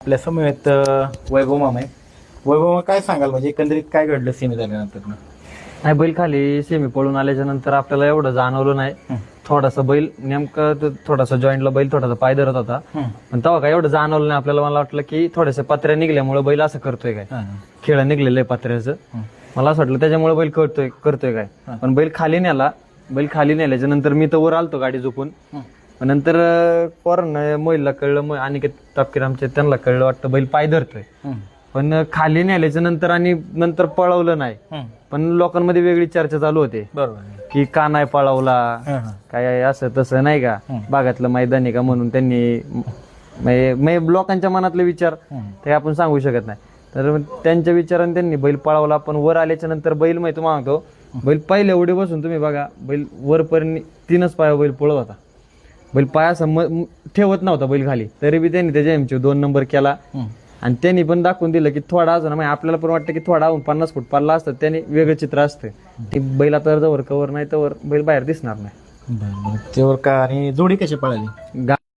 आपल्या समवेत वैभव मामा आहे. वैभव मामा काय सांगाल? म्हणजे एकंदरीत काय घडलं सेमी झाल्यानंतर नाही बैल खाली सेमी पळून आल्याच्यानंतर आपल्याला एवढं जाणवलं नाही. थोडासा बैल नेमकं थोडासा जॉईंटला बैल थोडासा पाय धरत होता. पण तेव्हा काय एवढं जाणवलं नाही आपल्याला. मला वाटलं की थोड्याशा पत्र्या निघल्यामुळे बैल असं करतोय काय? खेळ निघलेलं आहे पत्र्याचं. मला असं वाटलं त्याच्यामुळे बैल करतोय करतोय काय? पण बैल खाली नेला. बैल खाली नेल्याच्या नंतर मी तर वर आलतो गाडी झोपून नंतर पोरांना महिला कळलं मग अनिकेत टापकीर आमच्या त्यांना कळलं वाटतं बैल पाय धरतोय. पण खाली नेल्याच्या नंतर आणि नंतर पळवलं नाही. पण लोकांमध्ये वेगळी चर्चा चालू होते. बरोबर की का नाही पळवला? काय असं तसं नाही का? भागातलं मैदान आहे का म्हणून त्यांनी लोकांच्या मनातले विचार ते आपण सांगू शकत नाही. तर त्यांच्या विचाराने त्यांनी बैल पळवला पण वर आल्याच्यानंतर बैल माहिती मागतो बैल पहिले एवढे बसून तुम्ही बघा बैल वरपर्यंत तीनच पाय बैल पळत होता. बैल पाय असं म- ठेवत नव्हता बैल खाली. तरी बी त्यांनी त्याच्या एमची दोन नंबर केला. आणि त्यांनी पण दाखवून दिलं की थोडा अजून म्हणजे आपल्याला पण वाटतं की थोडा पन्नास फूट पडला असतं त्याने वेगळं चित्र असतं. की बैल आता जवळ कवर नाही तर बैल बाहेर दिसणार नाही. त्यावर का आणि जोडी कशी पळाली?